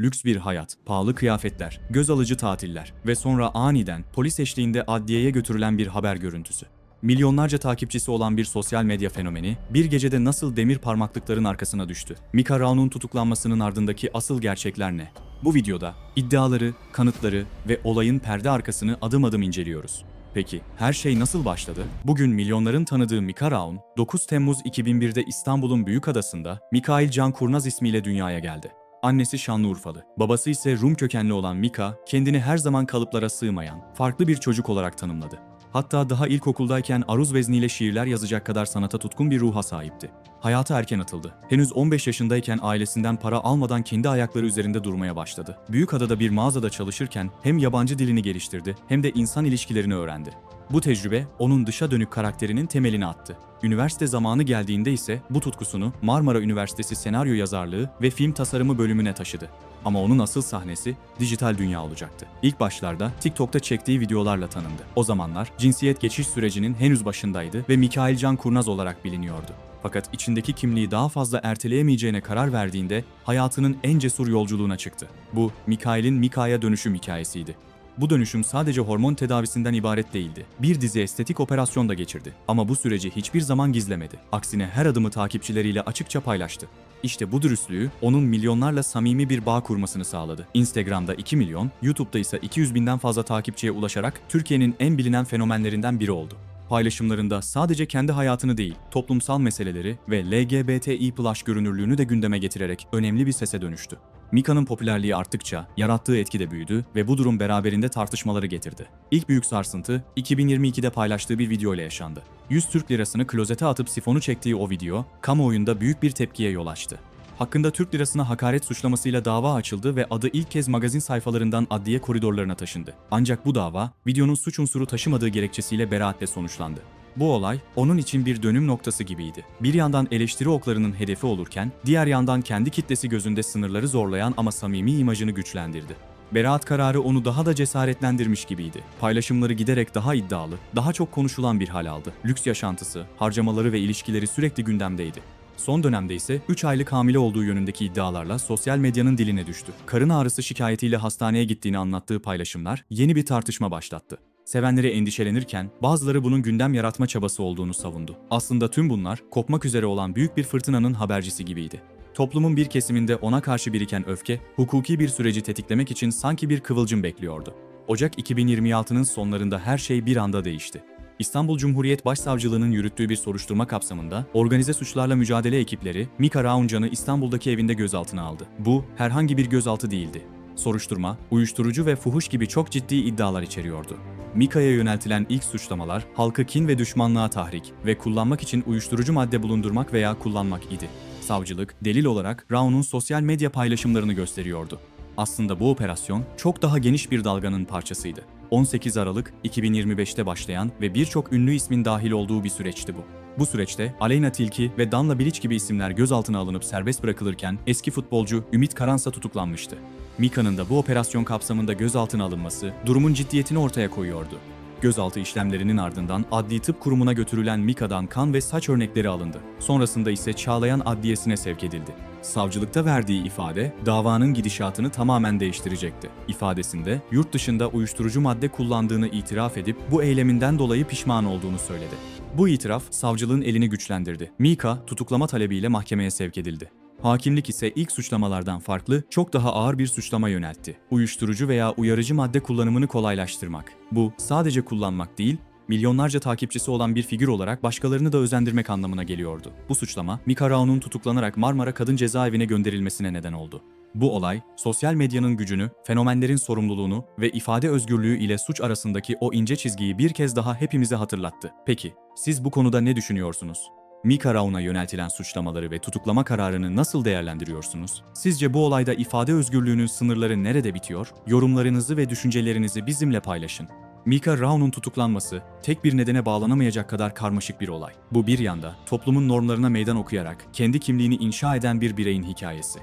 Lüks bir hayat, pahalı kıyafetler, göz alıcı tatiller ve sonra aniden polis eşliğinde adliyeye götürülen bir haber görüntüsü. Milyonlarca takipçisi olan bir sosyal medya fenomeni bir gecede nasıl demir parmaklıkların arkasına düştü? Mika Rao'nun tutuklanmasının ardındaki asıl gerçekler ne? Bu videoda iddiaları, kanıtları ve olayın perde arkasını adım adım inceliyoruz. Peki her şey nasıl başladı? Bugün milyonların tanıdığı Mika Raun, 9 Temmuz 2001'de İstanbul'un Büyükadası'nda Mikail Can Kurnaz ismiyle dünyaya geldi. Annesi Şanlıurfalı, babası ise Rum kökenli olan Mika, kendini her zaman kalıplara sığmayan, farklı bir çocuk olarak tanımladı. Hatta daha ilkokuldayken aruz vezniyle şiirler yazacak kadar sanata tutkun bir ruha sahipti. Hayata erken atıldı. Henüz 15 yaşındayken ailesinden para almadan kendi ayakları üzerinde durmaya başladı. Büyükada'da bir mağazada çalışırken hem yabancı dilini geliştirdi hem de insan ilişkilerini öğrendi. Bu tecrübe onun dışa dönük karakterinin temelini attı. Üniversite zamanı geldiğinde ise bu tutkusunu Marmara Üniversitesi senaryo yazarlığı ve film tasarımı bölümüne taşıdı. Ama onun asıl sahnesi dijital dünya olacaktı. İlk başlarda TikTok'ta çektiği videolarla tanındı. O zamanlar cinsiyet geçiş sürecinin henüz başındaydı ve Mikail Can Kurnaz olarak biliniyordu. Fakat içindeki kimliği daha fazla erteleyemeyeceğine karar verdiğinde hayatının en cesur yolculuğuna çıktı. Bu, Mikail'in Mika'ya dönüşüm hikayesiydi. Bu dönüşüm sadece hormon tedavisinden ibaret değildi. Bir dizi estetik operasyon da geçirdi. Ama bu süreci hiçbir zaman gizlemedi. Aksine her adımı takipçileriyle açıkça paylaştı. İşte bu dürüstlüğü onun milyonlarla samimi bir bağ kurmasını sağladı. Instagram'da 2 milyon, YouTube'da ise 200 binden fazla takipçiye ulaşarak Türkiye'nin en bilinen fenomenlerinden biri oldu. Paylaşımlarında sadece kendi hayatını değil, toplumsal meseleleri ve LGBTİ görünürlüğünü de gündeme getirerek önemli bir sese dönüştü. Mika'nın popülerliği arttıkça yarattığı etki de büyüdü ve bu durum beraberinde tartışmaları getirdi. İlk büyük sarsıntı 2022'de paylaştığı bir video ile yaşandı. 100 Türk lirasını klozete atıp sifonu çektiği o video kamuoyunda büyük bir tepkiye yol açtı. Hakkında Türk lirasına hakaret suçlamasıyla dava açıldı ve adı ilk kez magazin sayfalarından adliye koridorlarına taşındı. Ancak bu dava videonun suç unsuru taşımadığı gerekçesiyle beraatle sonuçlandı. Bu olay onun için bir dönüm noktası gibiydi. Bir yandan eleştiri oklarının hedefi olurken, diğer yandan kendi kitlesi gözünde sınırları zorlayan ama samimi imajını güçlendirdi. Beraat kararı onu daha da cesaretlendirmiş gibiydi. Paylaşımları giderek daha iddialı, daha çok konuşulan bir hal aldı. Lüks yaşantısı, harcamaları ve ilişkileri sürekli gündemdeydi. Son dönemde ise 3 aylık hamile olduğu yönündeki iddialarla sosyal medyanın diline düştü. Karın ağrısı şikayetiyle hastaneye gittiğini anlattığı paylaşımlar yeni bir tartışma başlattı. Sevenleri endişelenirken bazıları bunun gündem yaratma çabası olduğunu savundu. Aslında tüm bunlar kopmak üzere olan büyük bir fırtınanın habercisi gibiydi. Toplumun bir kesiminde ona karşı biriken öfke, hukuki bir süreci tetiklemek için sanki bir kıvılcım bekliyordu. Ocak 2026'nın sonlarında her şey bir anda değişti. İstanbul Cumhuriyet Başsavcılığı'nın yürüttüğü bir soruşturma kapsamında organize suçlarla mücadele ekipleri Mika Rauncan'ı İstanbul'daki evinde gözaltına aldı. Bu herhangi bir gözaltı değildi. Soruşturma, uyuşturucu ve fuhuş gibi çok ciddi iddialar içeriyordu. Mika'ya yöneltilen ilk suçlamalar halkı kin ve düşmanlığa tahrik ve kullanmak için uyuşturucu madde bulundurmak veya kullanmak idi. Savcılık, delil olarak Raun'un sosyal medya paylaşımlarını gösteriyordu. Aslında bu operasyon çok daha geniş bir dalganın parçasıydı. 18 Aralık 2025'te başlayan ve birçok ünlü ismin dahil olduğu bir süreçti bu. Bu süreçte Aleyna Tilki ve Danla Bilic gibi isimler gözaltına alınıp serbest bırakılırken eski futbolcu Ümit Karansa tutuklanmıştı. Mika'nın da bu operasyon kapsamında gözaltına alınması durumun ciddiyetini ortaya koyuyordu. Gözaltı işlemlerinin ardından Adli Tıp Kurumu'na götürülen Mika'dan kan ve saç örnekleri alındı. Sonrasında ise Çağlayan Adliyesi'ne sevk edildi. Savcılıkta verdiği ifade davanın gidişatını tamamen değiştirecekti. İfadesinde yurt dışında uyuşturucu madde kullandığını itiraf edip bu eyleminden dolayı pişman olduğunu söyledi. Bu itiraf savcılığın elini güçlendirdi. Mika tutuklama talebiyle mahkemeye sevk edildi. Hakimlik ise ilk suçlamalardan farklı, çok daha ağır bir suçlama yöneltti. Uyuşturucu veya uyarıcı madde kullanımını kolaylaştırmak. Bu sadece kullanmak değil, milyonlarca takipçisi olan bir figür olarak başkalarını da özendirmek anlamına geliyordu. Bu suçlama, Mika Raun'un tutuklanarak Marmara Kadın Cezaevine gönderilmesine neden oldu. Bu olay, sosyal medyanın gücünü, fenomenlerin sorumluluğunu ve ifade özgürlüğü ile suç arasındaki o ince çizgiyi bir kez daha hepimize hatırlattı. Peki, siz bu konuda ne düşünüyorsunuz? Mika Raun'a yöneltilen suçlamaları ve tutuklama kararını nasıl değerlendiriyorsunuz? Sizce bu olayda ifade özgürlüğünün sınırları nerede bitiyor? Yorumlarınızı ve düşüncelerinizi bizimle paylaşın. Mika Raun'un tutuklanması tek bir nedene bağlanamayacak kadar karmaşık bir olay. Bu bir yanda toplumun normlarına meydan okuyarak kendi kimliğini inşa eden bir bireyin hikayesi.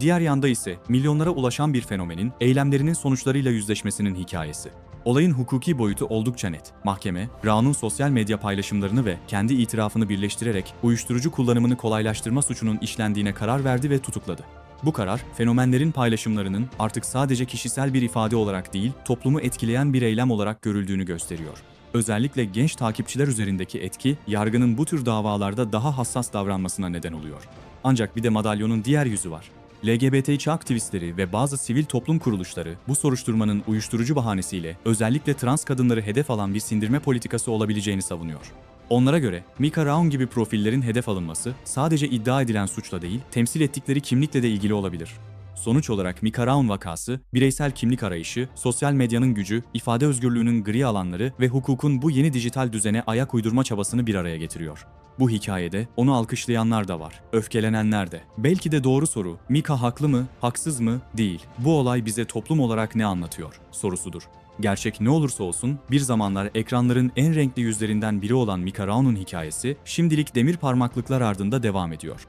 Diğer yanda ise milyonlara ulaşan bir fenomenin eylemlerinin sonuçlarıyla yüzleşmesinin hikayesi. Olayın hukuki boyutu oldukça net. Mahkeme, Raun'un sosyal medya paylaşımlarını ve kendi itirafını birleştirerek uyuşturucu kullanımını kolaylaştırma suçunun işlendiğine karar verdi ve tutukladı. Bu karar, fenomenlerin paylaşımlarının artık sadece kişisel bir ifade olarak değil, toplumu etkileyen bir eylem olarak görüldüğünü gösteriyor. Özellikle genç takipçiler üzerindeki etki, yargının bu tür davalarda daha hassas davranmasına neden oluyor. Ancak bir de madalyonun diğer yüzü var. LGBTİ aktivistleri ve bazı sivil toplum kuruluşları bu soruşturmanın uyuşturucu bahanesiyle özellikle trans kadınları hedef alan bir sindirme politikası olabileceğini savunuyor. Onlara göre Mika Raun gibi profillerin hedef alınması sadece iddia edilen suçla değil, temsil ettikleri kimlikle de ilgili olabilir. Sonuç olarak Mika Raun vakası, bireysel kimlik arayışı, sosyal medyanın gücü, ifade özgürlüğünün gri alanları ve hukukun bu yeni dijital düzene ayak uydurma çabasını bir araya getiriyor. Bu hikayede onu alkışlayanlar da var, öfkelenenler de. Belki de doğru soru, Mika haklı mı, haksız mı? Değil. Bu olay bize toplum olarak ne anlatıyor? sorusudur. Gerçek ne olursa olsun bir zamanlar ekranların en renkli yüzlerinden biri olan Mika Raun'un hikayesi şimdilik demir parmaklıklar ardında devam ediyor.